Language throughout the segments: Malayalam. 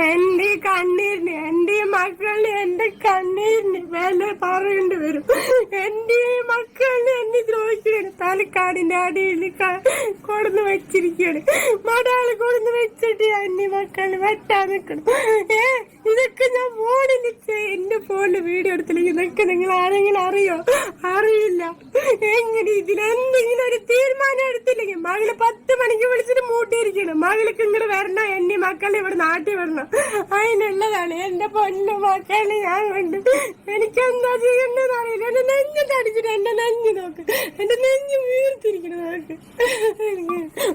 എന്റെ ഈ കണ്ണീരിന് മക്കളിന് എന്റെ കണ്ണീരിന് വില പറയേണ്ടി വരും. എന്റെ മക്കൾ എന്നെ ദ്രോഹിക്കുകയാണ് തലക്കാടിന്റെ അടിയിൽ കൊടുന്ന് വെച്ചിരിക്കുകയാണ്. മടാൾ കൊടുന്ന് വെച്ചിട്ട് എന്റെ മക്കൾ വെട്ടാൻ നിൽക്കണം. ഏ ഇതൊക്കെ ഞാൻ ഫോണിൽ എന്റെ ഫോണിൽ വീഡിയോ എടുത്തില്ലെങ്കിൽ ഇതൊക്കെ നിങ്ങൾ ആരെങ്കിലും അറിയോ? അറിയില്ല. എങ്ങനെ ഇതിൽ എന്തെങ്കിലും ഒരു തീരുമാനം എടുത്തില്ലെങ്കിൽ മകൾ പത്ത് മണിക്ക് വിളിച്ചിട്ട് മൂട്ടിയിരിക്കണം മകൾക്ക് ഇങ്ങോട്ട് വരണം. എന്റെ മക്കളെ ഇവിടെ നാട്ടിൽ വരണം അതിനുള്ളതാണ്. എന്റെ പൊന്നു മക്കളെ ഞാൻ കണ്ടു എനിക്ക് എന്താ ചെയ്യേണ്ടതെന്ന് അറിയില്ല. എന്റെ നെഞ്ഞ് തടിച്ചിട്ട് എന്റെ നെഞ്ഞ് നോക്ക്. എന്റെ നെഞ്ഞ് വീർത്തിരിക്കണം നോക്ക്.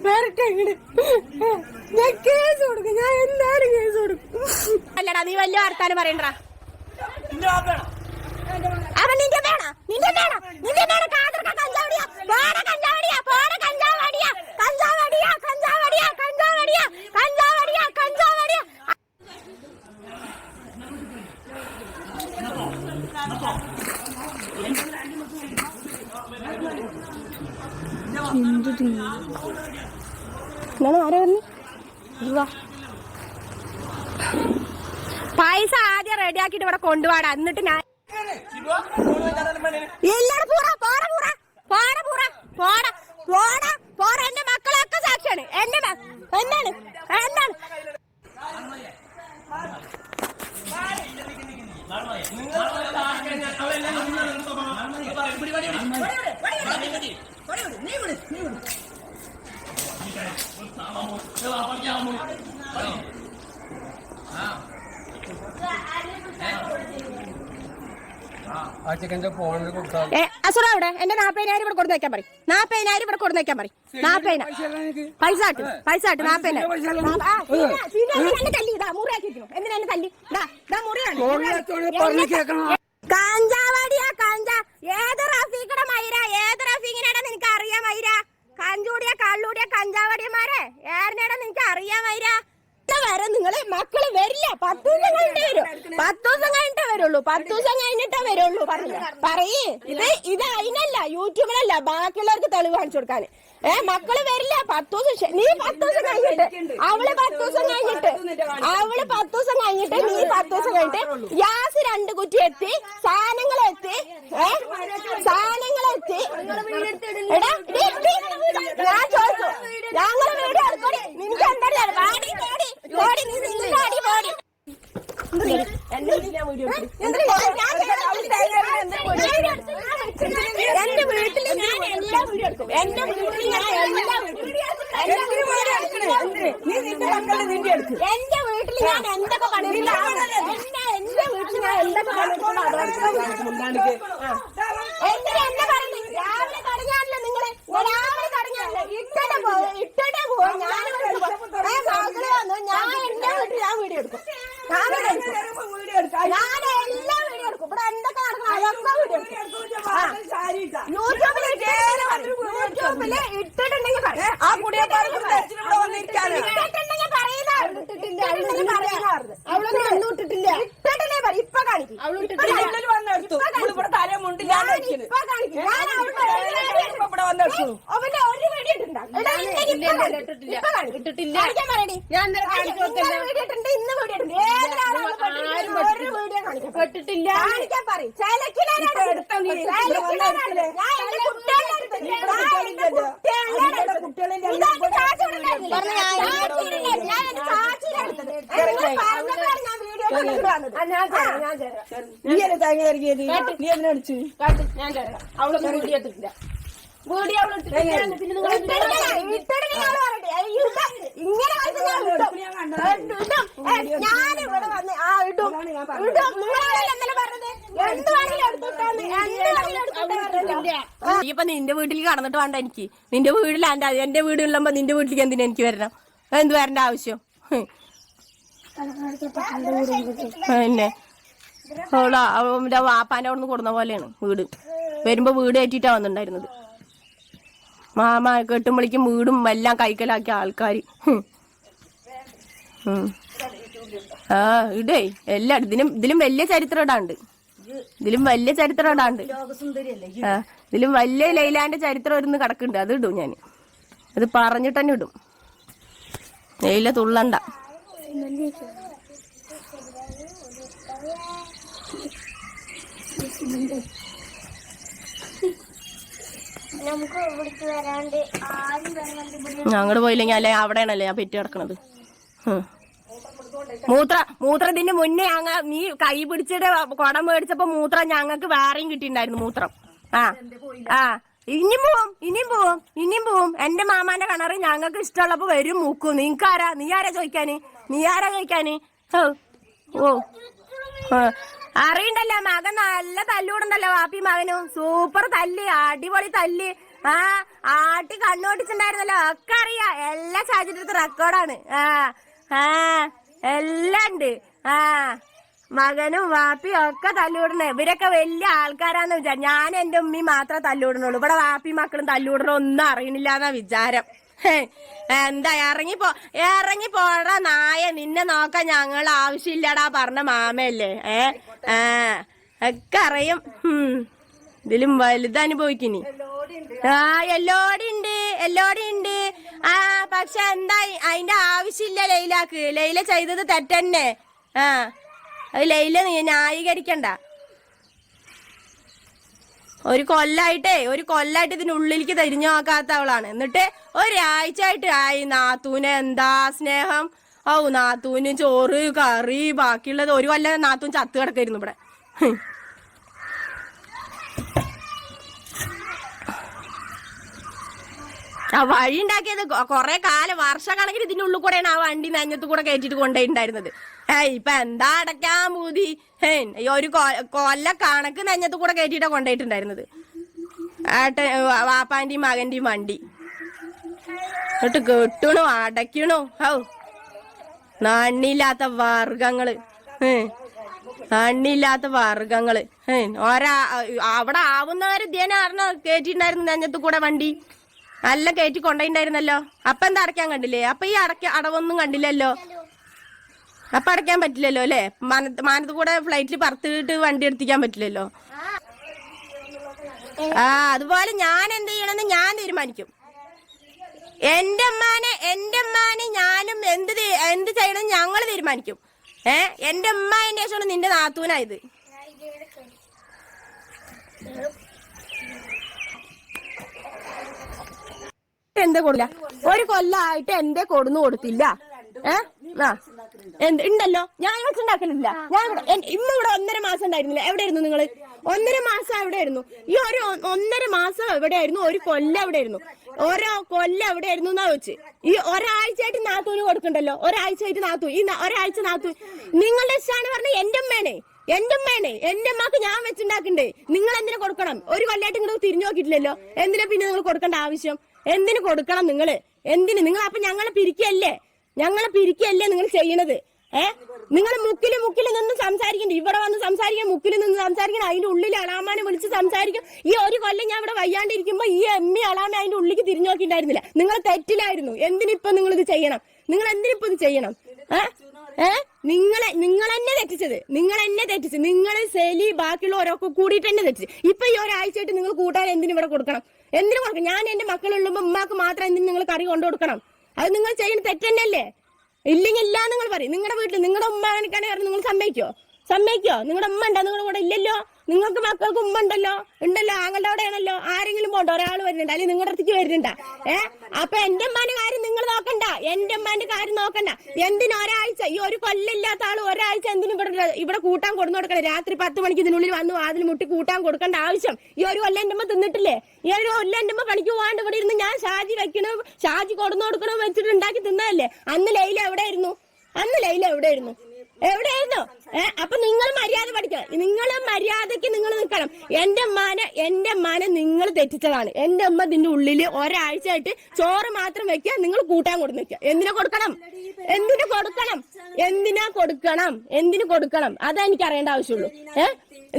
വരട്ടെ ഞാൻ കേസ് കൊടുക്കും. ഞാൻ എന്തായാലും കേസ് കൊടുക്കും. അല്ലടാ നീ വലിയ വർത്താനം പറയണ്ടാ അവൻ നിന്റെ വേണം. നിന്റെ വേണം. നിന്റെ വേണം. കാതർക്ക കഞ്ചാവടിയാ. പോട കഞ്ചാവടിയാ. പോട കഞ്ചാവടിയാ. കഞ്ചാവടിയാ. കഞ്ചാവടിയാ. കഞ്ചാവടിയാ. കഞ്ചാവടിയാ. കഞ്ചാവടിയാ. പൈസ ആദ്യം റെഡിയാക്കിട്ട് ഇവിടെ കൊണ്ടുപോടാ എന്നിട്ട് ഞാൻ എല്ലാരും എന്റെ മക്കളൊക്കെ സാക്ഷിയാണ്. എന്റെ എന്താണ്? എന്താണ്? ആ അസുറ അവിടെ. എന്റെ നാപ്പതിനായിരം ഇവിടെ കൊടുത്ത് വെക്കാൻ പറയും. നാപ്പതിനായിരം ഇവിടെ കൊടുന്ന് വെക്കാൻ പറയും. നാപ്പതിന. പൈസ ആട്ട് പൈസ ആട്ട് നാപ്പതിനായിരം എന്തിനാ എന്നെ തല്ലി. ഇതാ മുറിയാക്കി എന്തിനാ എന്നെ തല്ലി? ഇതാ ഇതാ മുറിയാണ്. കാഞ്ചാവാടിയാ കാഞ്ച. ഏത് റഫീഖയുടെ മൈര ഏത് റഫീഖിനെടാ നിനക്ക് അറിയാം മൈര കാഞ്ചൂടിയ കള്ളൂടിയ കഞ്ചാവടിയന്മാരെ? ഏറിനെടാ നിനക്ക് അറിയാം മൈര നിങ്ങൾ മക്കൾ വരില്ല. പത്ത് ദിവസം കഴിഞ്ഞിട്ടേ വരും. പത്ത് ദിവസം കഴിഞ്ഞിട്ടേ വരുള്ളൂ. പത്ത് ദിവസം കഴിഞ്ഞിട്ടേ വരുള്ളൂ. പറഞ്ഞു. പറയേ. ഇത് ഇത് അതിനല്ല യൂട്യൂബിനല്ല. ബാക്കിയുള്ളവർക്ക് തെളിവ് കാണിച്ചു കൊടുക്കാന് ഏ മക്കൾ വരില്ല. പത്ത് ദിവസം നീ പത്ത് ദിവസം കഴിഞ്ഞിട്ട് അവൾ പത്ത് ദിവസം കഴിഞ്ഞിട്ട് അവൾ പത്ത് ദിവസം കഴിഞ്ഞിട്ട് നീ പത്ത് ദിവസം കഴിഞ്ഞിട്ട് ഗ്യാസ് രണ്ട് കുറ്റി എത്തി സാധനങ്ങൾ എത്തി ഏ സാധനങ്ങൾ എത്തി. എടാ, ഞാൻ ചോദിച്ചു. ഞങ്ങൾ വീട് എടുക്കടി നിനക്ക് എന്താ പാടി പാടി പാടി നീ നിന്ന് പാടി പാടി എന്റെ വീട്ടിൽ ഞാൻ എല്ലാ വീഡിയോ എന്റെ വീട്ടിൽ ഞാൻ എല്ലാ എന്റെ വീട്ടിൽ ഞാൻ എന്തൊക്കെ പണിയില്ല എന്റെ വീട്ടിൽ ഞാൻ എന്തൊക്കെ പണിയിട്ടുണ്ടോ എന്റെ എന്നെ പറഞ്ഞു രാവിലെ കടഞ്ഞാണല്ലോ നിങ്ങൾ രാവിലെ കടഞ്ഞാണല്ലോ ഇട്ടിട്ട് പോവും ഇട്ടിട്ടേ പോവും ഞാൻ മകൾ വന്നു ഞാൻ എന്റെ വീട്ടിൽ ഞാൻ വീഡിയോ എടുക്കും ഞാൻ വീഡിയോ എടുക്കും ഞാൻ എല്ലാ വീഡിയോ എടുക്കും ഇവിടെ എന്തൊക്കെ നടക്കണം അതൊക്കെ വീഡിയോ എടുക്കും ആ. യൂട്യൂബിൽ ഇട്ടേന്ന് പറയും. യൂട്യൂബിൽ ഇട്ടിട്ടുണ്ടെങ്കിൽ പറയും. ആ കുടിയന്മാർക്ക് ഇവിടെ വന്നിരിക്കാണ്. ഇട്ടിട്ടുണ്ടെങ്കിൽ പറയുന്നതായിരുന്നു. ഇട്ടിട്ടുണ്ടെങ്കിൽ പറയുന്നതായിരുന്നു. അവളൊന്നും ഒന്നും ഇട്ടിട്ടില്ല ഇട്ടിട്ടില്ലേ പറയും ഇപ്പൊ കാണിക്കും ഇപ്പൊ കാണിക്കും. ഉള്ളിൽ വന്നെടുത്തു ഉള്ളി ഇവിടെ തലേ മുണ്ട് ഞാൻ ഞാൻ വെച്ചിന്. ഇപ്പൊ കാണിക്കും. ഞാൻ അവളുടെ ഒരു വീഡിയോ ഇപ്പൊ ഇവിടെ വന്നെടുത്തു അവന്റെ ഒരു വീഡിയോ ഇട്ടിട്ടുണ്ടാവും. എടാ, ഇല്ലെങ്കിൽ ഇപ്പൊ കാണിക്കും. ഇപ്പൊ കാണിക്കും. കാണിക്കാൻ പറയടി. ഇന്നലെ വീഡിയോ ഇട്ടിട്ടുണ്ട്, ഇന്ന് വീഡിയോ ഇട്ടിട്ടുണ്ട്. ഏതൊരാളാണ് പെട്ടിട്ടുള്ളത്? ഒരു വീഡിയോ കാണിക്കാം. കാണിക്കാൻ പറയും. ചിലക്കിനാണ് എടുത്തത്. ചിലക്കിനാണ്. ഞാൻ കുട്ടികളുടെ നീ എന്നെ തേങ്ങ ഇറങ്ങിയത് നീ എന്നെ അടിച്ചു? ഞാൻ ഞാനിവിടെ വന്ന് ആ ഇടും. ഇടും. നിങ്ങളാണല്ലോ ഇന്നലെ പറഞ്ഞത്? എന്ത് വേണമെങ്കിലും എടുത്തിട്ടാന്ന് എന്ത് വേണമെങ്കിലും എടുത്തിട്ടാ ഇപ്പൊ നിന്റെ വീട്ടിൽ കടന്നിട്ട് വേണ്ട എനിക്ക്. നിന്റെ വീട്ടിലാണ്ട് എന്റെ വീടുള്ളപ്പോ നിന്റെ വീട്ടിലേക്ക് എന്തിനാ എനിക്ക് വരണം? എന്ത് വരേണ്ട ആവശ്യം. പിന്നെ അവന്റെ വാപ്പാന്റെ അവിടെ നിന്ന് കൊടുന്ന പോലെയാണ് വീട്. വരുമ്പോ വീട് കയറ്റിട്ടാ വന്നിട്ടുണ്ടായിരുന്നത്. മാമ കെട്ടുമ്പളിക്കും വീടും എല്ലാം കൈക്കലാക്കിയ ആൾക്കാർ ആ ഇടേ എല്ലാം ഇതിനും ഇതിലും വലിയ ചരിത്രം ഇടാണ്ട്. ഇതിലും വലിയ ചരിത്രം ഇടാണ്ട്. ആ ഇതിലും വലിയ ലൈലാന്റെ ചരിത്രം ഇരുന്ന് കിടക്കുന്നുണ്ട്. അത് ഇടും ഞാൻ അത് പറഞ്ഞിട്ട് തന്നെ ഇടും. ലൈല തുള്ളണ്ട. ഞങ്ങൾ പോയില്ലെങ്കിൽ അല്ലെ അവിടെയാണല്ലേ ഞാൻ പെറ്റി കിടക്കണത്? മൂത്ര മൂത്രത്തിന്റെ മുന്നേ അങ്ങ നീ കൈ പിടിച്ചിട്ട് കുടം മേടിച്ചപ്പോ മൂത്രം ഞങ്ങൾക്ക് വേറെയും കിട്ടിണ്ടായിരുന്നു മൂത്രം. ആ ആ. ഇനിയും പോവും ഇനിയും പോവും ഇനിയും പോവും. എന്റെ മാമാന്റെ കിണറ് ഞങ്ങൾക്ക് ഇഷ്ടമുള്ളപ്പോ വരും മൂക്കും. നിങ്ങക്കാരാ നീ ആരാ ചോദിക്കാന്? നീ ആരാ കഴിക്കാന്? ഓ. അറിയണ്ടല്ലോ മകൻ നല്ല തല്ലുകൂടണ്ടല്ലോ വാപ്പി മകനും. സൂപ്പർ തല്ല് അടിപൊളി തല്ല്. ആ ആട്ടി കണ്ണോട്ടിച്ചിണ്ടായിരുന്നല്ലോ ഒക്കെ അറിയാ. എല്ലാ സാഹചര്യത്തിലും റെക്കോർഡാണ്. ആ ആ എല്ലാം ഉണ്ട്. ആ മകനും വാപ്പിയും ഒക്കെ തല്ലുവിടണേ ഇവരൊക്കെ വലിയ ആൾക്കാരാന്ന് വിചാരം ഞാൻ എന്റെ ഉമ്മി മാത്രമേ തല്ലൂടണുള്ളൂ ഇവിടെ വാപ്പി മക്കളും തല്ലുവിടണോ ഒന്നും അറിയണില്ലാന്നാ വിചാരം. ഹേ, എന്താ ഇറങ്ങിപ്പോ ഇറങ്ങിപ്പോടാ നായ. നിന്നെ നോക്കാൻ ഞങ്ങൾ ആവശ്യമില്ലടാ പറഞ്ഞ മാമയല്ലേ. ഏ ആ ഒക്കെ അറിയും. ഇതിലും വലുത് അനുഭവിക്കിനി. ആ എല്ലോടി ഉണ്ട് എല്ലോടി ഉണ്ട് ആ പക്ഷെ എന്താ അതിന്റെ ആവശ്യമില്ല ലൈലാക്ക്. ലൈല ചെയ്തത് തെറ്റന്നെ. ആ അത് ലൈല ന്യായീകരിക്കണ്ട. ഒരു കൊല്ലായിട്ടേ ഒരു കൊല്ലായിട്ട് ഇതിനുള്ളിലേക്ക് തിരിഞ്ഞു നോക്കാത്ത അവളാണ് എന്നിട്ട് ഒരാഴ്ച ആയിട്ട് ആയി നാത്തൂന് എന്താ സ്നേഹം? ഓ നാത്തൂന് ചോറ് കറി ബാക്കിയുള്ളത് ഒരു കൊല്ലം നാത്തൂൻ ചത്ത് കിടക്കായിരുന്നു ഇവിടെ. ആ വഴി ഉണ്ടാക്കിയത് കൊറേ കാലം വർഷക്കണക്കിന് ഇതിന്റെ ഉള്ളിൽ കൂടെയാണ് ആ വണ്ടി നഞ്ഞത്ത് കൂടെ കയറ്റിട്ട് കൊണ്ടുപോയിട്ടുണ്ടായിരുന്നത്. ഏയ് ഇപ്പൊ എന്താ അടക്കാൻ പൂതി? ഹേ അയ്യോ ഒരു കൊല്ല കണക്ക് നെഞ്ഞത്ത് കൂടെ കയറ്റിട്ടാ കൊണ്ടുപോയിട്ടുണ്ടായിരുന്നത് ഏട്ട വാപ്പാന്റെയും മകന്റെയും വണ്ടി. എന്നിട്ട് കെട്ടണു അടയ്ക്കണു? ഹൗ. നണ്ണില്ലാത്ത വർഗങ്ങൾ ഹേ നണ്ണില്ലാത്ത വർഗങ്ങൾ ഒരാ അവിടെ ആവുന്നവര് ധ്യാനം അറിഞ്ഞ കേറ്റിണ്ടായിരുന്നു നെഞ്ഞത്ത് കൂടെ വണ്ടി? നല്ല കയറ്റി കൊണ്ടുണ്ടായിരുന്നല്ലോ അപ്പൊ എന്താ അടയ്ക്കാൻ കണ്ടില്ലേ? അപ്പൊ ഈ അടക്ക അടവൊന്നും കണ്ടില്ലല്ലോ. അപ്പൊ അടയ്ക്കാൻ പറ്റില്ലല്ലോ അല്ലെ? മാനത്ത് കൂടെ ഫ്ലൈറ്റിൽ പറത്തിട്ട് വണ്ടി എടുത്തിക്കാൻ പറ്റില്ലല്ലോ. ആ അതുപോലെ ഞാൻ എന്ത് ചെയ്യണമെന്ന് ഞാൻ തീരുമാനിക്കും. എന്റെ അമ്മാനെ എന്റെ അമ്മാനെ ഞാനും എന്ത് എന്ത് ചെയ്യണം ഞങ്ങൾ തീരുമാനിക്കും. ഏ എന്റെ അമ്മ എന്റെ ശേഷമാണ് നിന്റെ നാത്തൂനായത്. എന്റെ കൊടുക്കില്ല ഒരു കൊല്ലായിട്ട് എന്റെ കൊടുന്നു കൊടുത്തില്ല. ഏ ആ. എന്ത്? ഉണ്ടല്ലോ. ഞാൻ വെച്ചുണ്ടാക്കലില്ല ഞാൻ ഇവിടെ ഇമ്മ ഇവിടെ ഒന്നര മാസം ഉണ്ടായിരുന്നില്ല. എവിടെയായിരുന്നു നിങ്ങൾ? ഒന്നര മാസം എവിടെയായിരുന്നു? ഈ ഒരു ഒന്നര മാസം എവിടെയായിരുന്നു? ഒരു കൊല്ലം എവിടെയായിരുന്നു? ഓരോ കൊല്ലം എവിടെയായിരുന്നു എന്നാ വെച്ച്. ഈ ഒരാഴ്ചയായിട്ട് നാത്തൂന് കൊടുക്കണ്ടല്ലോ. ഒരാഴ്ചയായിട്ട് നാത്തു ഈ ഒരാഴ്ച നാത്തു നിങ്ങളുടെ ഇഷ്ടമാണ് പറഞ്ഞ എന്റെ അമ്മേനെ എന്റെ അമ്മേനെ എന്റെ അമ്മയ്ക്ക് ഞാൻ വെച്ചുണ്ടാക്കണ്ടേ. നിങ്ങൾ എന്തിനു കൊടുക്കണം? ഒരു കൊല്ലായിട്ട് നിങ്ങൾ തിരിഞ്ഞു നോക്കിയിട്ടില്ലല്ലോ. എന്തിനാ പിന്നെ നിങ്ങൾ കൊടുക്കേണ്ട ആവശ്യം? എന്തിനു കൊടുക്കണം നിങ്ങൾ? എന്തിന്? നിങ്ങൾ അപ്പൊ ഞങ്ങളെ പിരിക്കല്ലേ? ഞങ്ങളെ പിരിക്കല്ലേ നിങ്ങൾ ചെയ്യണത്? ഏ? നിങ്ങൾ മുക്കിൽ മുക്കിൽ നിന്ന് സംസാരിക്കണ്ട. ഇവിടെ വന്ന് സംസാരിക്കണം മുക്കിൽ നിന്ന് സംസാരിക്കണം അതിന്റെ ഉള്ളിൽ അളാമാനെ വിളിച്ച് സംസാരിക്കും ഈ ഒരു കൊല്ലം ഞാൻ ഇവിടെ വയ്യാണ്ടിരിക്കുമ്പോ ഈ എമ്മി അളാമ അതിന്റെ ഉള്ളിക്ക് തിരിഞ്ഞു നോക്കിണ്ടായിരുന്നില്ല. നിങ്ങൾ തെറ്റിലായിരുന്നു എന്തിനിപ്പൊ നിങ്ങൾ ഇത് ചെയ്യണം? നിങ്ങൾ എന്തിനിപ്പോ ഇത് ചെയ്യണം? ഏഹ് നിങ്ങളെ നിങ്ങൾ എന്നെ തെറ്റിച്ചത്. നിങ്ങൾ എന്നെ തെറ്റിച്ചത്. നിങ്ങൾ സെലി ബാക്കിയുള്ള ഓരോക്കെ കൂടിയിട്ട് എന്നെ തെറ്റിച്ച് ഇപ്പൊ ഈ ഒരാഴ്ചയായിട്ട് നിങ്ങൾ കൂട്ടാൻ എന്തിനു ഇവിടെ കൊടുക്കണം? എന്തിനു കൊടുക്കണം? ഞാൻ എന്റെ മക്കളുള്ളപ്പോ ഉമ്മാക്ക് മാത്രം എന്തിനു നിങ്ങൾ കറി കൊണ്ടു കൊടുക്കണം അത് നിങ്ങൾ ചെയ്യുന്ന തെറ്റന്നല്ലേ ഇല്ലെങ്കിൽ ഇല്ല നിങ്ങൾ പറയും. നിങ്ങളുടെ വീട്ടിൽ നിങ്ങളുടെ ഉമ്മ കാണിക്കാണെങ്കിൽ നിങ്ങൾ സമ്മതിക്കോ? സമ്മതിക്കോ? നിങ്ങളുടെ ഉമ്മ ഉണ്ടോ? നിങ്ങളുടെ കൂടെ ഇല്ലല്ലോ? നിങ്ങൾക്ക് മക്കൾക്ക് ഉമ്മ ഉണ്ടല്ലോ? ഉണ്ടല്ലോ? ആങ്ങളുടെ അവിടെയാണല്ലോ? ആരെങ്കിലും പോണ്ടോ? ഒരാൾ വരുന്നുണ്ട്. അല്ലെങ്കിൽ നിങ്ങളുടെ അടുത്തേക്ക് വരുന്നുണ്ട. ഏ? അപ്പൊ എന്റെ ഉമ്മാന്റെ കാര്യം നിങ്ങൾ നോക്കണ്ട. എന്റെ ഉമ്മാന്റെ കാര്യം നോക്കണ്ട. എന്തിന് ഒരാഴ്ച? ഈ ഒരു കൊല്ലില്ലാത്ത ആൾ ഒരാഴ്ച എന്തിനും ഇവിടെ ഇവിടെ കൂട്ടാൻ കൊടുന്നു കൊടുക്കണം രാത്രി പത്ത് മണിക്ക് ഇതിനുള്ളിൽ വന്ന് വാതിൽ മുട്ടി കൂട്ടാൻ കൊടുക്കേണ്ട ആവശ്യം. ഈ ഒരു കൊല്ലം എന്റെ അമ്മ തിന്നിട്ടില്ലേ? ഈ ഒരു കൊല്ലം എന്റെ അമ്മ പണിക്ക് പോകാണ്ട് ഇവിടെ ഇരുന്ന് ഞാൻ ഷാജി വെക്കണം ഷാജി കൊടുന്നു കൊടുക്കണം വെച്ചിട്ട് ഉണ്ടാക്കി തിന്നതല്ലേ? അന്ന് ലൈല എവിടെയായിരുന്നു? അന്ന് ലൈല എവിടെയായിരുന്നു? എവിടെയായിരുന്നു? അപ്പൊ നിങ്ങൾ മര്യാദ പഠിക്കണം. നിങ്ങൾ മര്യാദയ്ക്ക് നിങ്ങൾ നിൽക്കണം. എന്റെ മന എന്റെ മന നിങ്ങൾ തെറ്റിച്ചതാണ്. എന്റെ അമ്മ ഇതിന്റെ ഉള്ളിൽ ഒരാഴ്ചയായിട്ട് ചോറ് മാത്രം വെക്കുക നിങ്ങൾ കൂട്ടാൻ കൊടുത്ത് നിൽക്കുക. എന്തിനാ കൊടുക്കണം? എന്തിനു കൊടുക്കണം? എന്തിനാ കൊടുക്കണം? എന്തിനു കൊടുക്കണം? അതാ എനിക്ക് അറിയേണ്ട ആവശ്യമുള്ളൂ. ഏ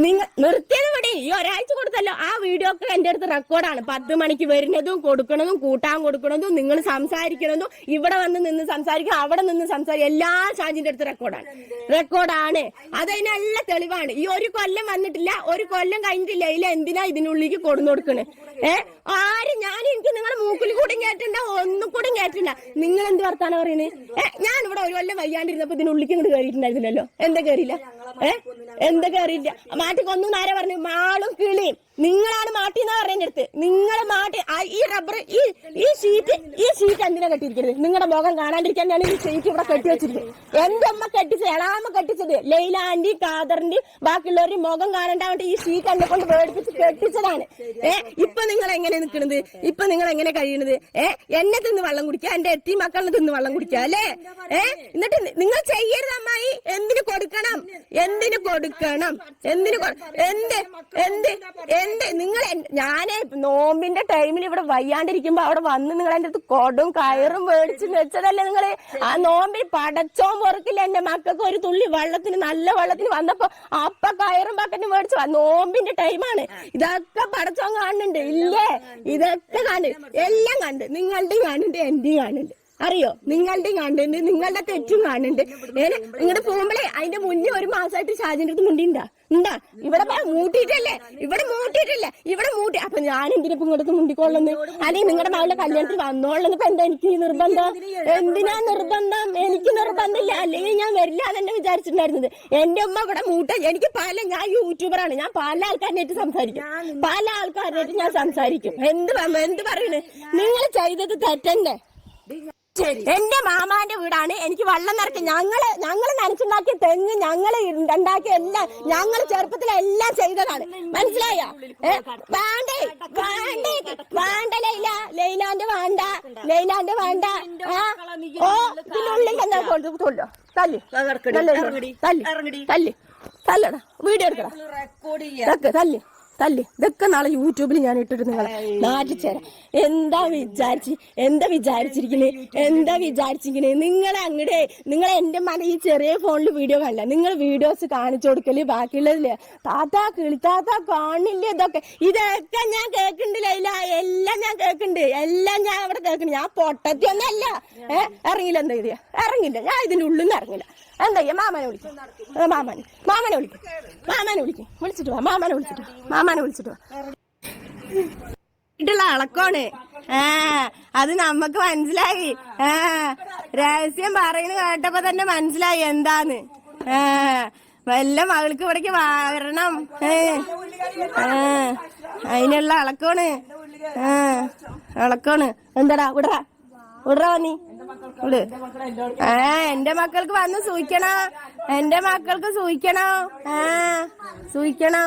നിങ്ങൾ നിർത്തിയത് ഇവിടെ. ഈ ഒരാഴ്ച കൊടുത്തല്ലോ. ആ വീഡിയോ ഒക്കെ എന്റെ അടുത്ത് റെക്കോർഡാണ് പത്ത് മണിക്ക് വരുന്നതും കൊടുക്കണതും കൂട്ടാൻ കൊടുക്കണതും നിങ്ങൾ സംസാരിക്കണതും ഇവിടെ വന്ന് നിന്ന് സംസാരിക്കണം അവിടെ നിന്ന് സംസാരിക്കും എല്ലാ ഷാജിന്റെ അടുത്ത് റെക്കോർഡാണ് റെക്കോർഡാണ് അതിനെല്ലാം തെളിവാണ്. ഈ ഒരു കൊല്ലം വന്നിട്ടില്ല ഒരു കൊല്ലം കഴിഞ്ഞിട്ടില്ല. ഇല്ല എന്തിനാ ഇതിനുള്ളിലേക്ക് കൊടുന്നു കൊടുക്കണേ? ഏ? ആര് ഞാൻ എനിക്ക് നിങ്ങളുടെ മൂക്കിൽ കൂടി കേട്ടിണ്ട ഒന്നും കൂടി കേട്ടില്ല നിങ്ങൾ എന്ത് വർത്താനം പറയുന്നത് ഏ ഞാൻ ഇവിടെ ഒരു കൊല്ലം വയ്യാണ്ടിരുന്നപ്പോ ഇതിനുള്ളിലേക്ക് ഇങ്ങോട്ട് കയറിയിട്ടുണ്ടായിരുന്നില്ലല്ലോ എന്താ കയറിയില്ല ഏ? എന്തൊക്കെ അറിയില്ല മാട്ടി കൊന്നു നേരെ പറഞ്ഞു? മാളും കിളിയും. നിങ്ങളാണ് മാട്ടി എന്നാ പറയുന്ന അടുത്ത്? നിങ്ങളെ മാട്ടി ഈ റബ്ബർ ഈ ഈ ഷീറ്റ് ഈ ഷീറ്റ് എന്തിനാ കെട്ടിയിരിക്കുന്നത്? നിങ്ങളുടെ മുഖം കാണാണ്ടിരിക്കാൻ ഞാൻ ഈ ഷീറ്റ് ഇവിടെ കെട്ടി വെച്ചിരിക്കുന്നത് എന്റെ അമ്മ കെട്ടിച്ചത് എളാമ്മ കെട്ടിച്ചത്. ലൈലാന്റി കാദറിന്റെ ബാക്കിയുള്ളവരുടെ മുഖം കാണണ്ടാവട്ടെ ഈ ഷീറ്റ് എന്നെ കൊണ്ട് മേടിപ്പിച്ച് കെട്ടിച്ചതാണ്. ഏ ഇപ്പൊ നിങ്ങൾ എങ്ങനെ നിൽക്കുന്നത് ഇപ്പൊ നിങ്ങൾ എങ്ങനെ കഴിയണത്? ഏ എന്നെ തിന്ന് വെള്ളം കുടിക്കുക എന്റെ എത്തി മക്കളിന് തിന്ന് വെള്ളം കുടിക്കുക അല്ലേ? ഏ എന്നിട്ട് നിങ്ങൾ ചെയ്യരുത് അമ്മായി. എന്തിനു കൊടുക്കണം? എന്തിനു കൊടുക്കണം? എന്തിനു എന്തിന് എന്ത് എന്ത് എന്ത്? നിങ്ങൾ ഞാൻ നോമ്പിന്റെ ടൈമിൽ ഇവിടെ വയ്യാണ്ടിരിക്കുമ്പോ അവിടെ വന്ന് നിങ്ങൾ എന്റെ അടുത്ത് കൊടും കയറും മേടിച്ച് വെച്ചതല്ലേ നിങ്ങൾ ആ നോമ്പിൽ പടച്ചോൻ പുറക്കില്ല എന്റെ മക്കൾക്ക് ഒരു തുള്ളി വെള്ളത്തിന് നല്ല വെള്ളത്തിന് വന്നപ്പോ അപ്പ കയറും പക്കറ്റ് മേടിച്ചു. നോമ്പിന്റെ ടൈമാണ്. ഇതൊക്കെ പടച്ചോൻ കാണുന്നുണ്ട്. ഇല്ലേ? ഇതൊക്കെ കാണുന്നുണ്ട്. എല്ലാം കണ്ട്. നിങ്ങളുടെയും കാണുന്നുണ്ട് എന്റെയും കാണുന്നുണ്ട്. അറിയോ? നിങ്ങളുടെ കാണുന്നുണ്ട് നിങ്ങളുടെ തെറ്റും കാണുന്നുണ്ട് ഇങ്ങോട്ട് പോകുമ്പോഴേ അതിന്റെ മുന്നേ ഒരു മാസമായിട്ട് ഷാജിന്റെ അടുത്ത് മുണ്ടിണ്ടാ? ഉണ്ടാ ഇവിടെ മൂട്ടിട്ടല്ലേ ഇവിടെ മൂട്ടിയിട്ടല്ലേ? ഇവിടെ മൂട്ടി അപ്പൊ ഞാൻ എന്തിനാ ഇങ്ങോട്ട് മുണ്ടിക്കൊള്ളുന്നു? അല്ലെങ്കിൽ നിങ്ങളുടെ മകളുടെ കല്യാണത്തിൽ വന്നോളന്ന് ഇപ്പൊ എന്താ എനിക്ക് നിർബന്ധം? എന്തിനാ നിർബന്ധം? എനിക്ക് നിർബന്ധമില്ല. അല്ലെങ്കിൽ ഞാൻ വരില്ല അതെന്നെ വിചാരിച്ചിട്ടുണ്ടായിരുന്നത്. എന്റെ ഉമ്മ ഇവിടെ മൂട്ട എനിക്ക് പല ഞാൻ യൂട്യൂബറാണ്. ഞാൻ പല ആൾക്കാരിനായിട്ട് സംസാരിക്കും. പല ആൾക്കാരിനായിട്ട് ഞാൻ സംസാരിക്കും. എന്ത് എന്ത് പറയണേ? നിങ്ങൾ ചെയ്തത് തെറ്റന്നെ. എന്റെ മാമാന്റെ വീടാണ്. എനിക്ക് വള്ളം നിറക്കി ഞങ്ങൾ ഞങ്ങൾ നനച്ചുണ്ടാക്കിയ തെങ്ങ് ഞങ്ങൾ ഉണ്ടാക്കിയ എല്ലാം ഞങ്ങൾ ചെറുപ്പത്തിലെല്ലാം ചെയ്തതാണ്. മനസ്സിലായ? വേണ്ടേ? വേണ്ടേ? വേണ്ട ലൈല. ലൈലാന്റെ വേണ്ട. ലൈലാന്റെ വേണ്ട. ആ? ഓ ഇതിനുള്ളിൽ എന്താ കൊല്ലോ തല്ലി. തല്ലി. തല്ലി തല്ലി. തല്ലടാ. വീഡിയോ എടുക്കടാ. തല്ലി. തല്ലി. ഇതൊക്കെ നാളെ യൂട്യൂബിൽ ഞാൻ ഇട്ടിട്ട് നിങ്ങളെ നാട്ടിച്ചേരാം എന്താ വിചാരിച്ച് എന്താ വിചാരിച്ചിരിക്കണേ? എന്താ വിചാരിച്ചിരിക്കണേ? നിങ്ങളെ അങ്ങടെ നിങ്ങൾ എന്റെ മന ഈ ചെറിയ ഫോണിൽ വീഡിയോ കാണില്ല. നിങ്ങൾ വീഡിയോസ് കാണിച്ചു കൊടുക്കൽ ബാക്കിയുള്ളതില്ലേ താത്ത കിളിത്താത്ത കാണില്ല ഇതൊക്കെ. ഇതൊക്കെ ഞാൻ കേൾക്കുന്നുണ്ട് ഇല്ല എല്ലാം ഞാൻ കേൾക്കുന്നുണ്ട് എല്ലാം ഞാൻ അവിടെ കേൾക്കുന്നുണ്ട് ഞാൻ പൊട്ടത്തി ഒന്നല്ല ഏഹ് ഇറങ്ങില്ല എന്താ ഇത് ഇറങ്ങില്ല ഞാൻ ഇതിന്റെ ഉള്ളിൽ നിന്ന് ഇറങ്ങില്ല എന്താ ചെയ്യാ? മാമനെ വിളിക്കും. ആ, മാമനെ വിളിക്കും. മാമനെ വിളിക്കും. വിളിച്ചിട്ട് വാ. മാമനെ വിളിച്ചിട്ട് മാമനെ വിളിച്ചിട്ട് വാ. ഇട്ടുള്ള അളക്കോണ്. ആ അത് നമ്മക്ക് മനസ്സിലായി. ആ രഹസ്യം പറയുന്ന കേട്ടപ്പോ തന്നെ മനസ്സിലായി എന്താന്ന്. ആ വല്ല മകൾക്ക് ഇവിടേക്ക് വരണം. ഏ അതിനുള്ള അളക്കോണ്. ആ അളക്കോണ്. എന്താടാ വിടറാ. വിടറാ നീ ആ എന്റെ മക്കൾക്ക് വന്ന് സൂയിക്കണോ. എന്റെ മക്കൾക്ക് സൂയിക്കണോ. ആ സൂയിക്കണോ.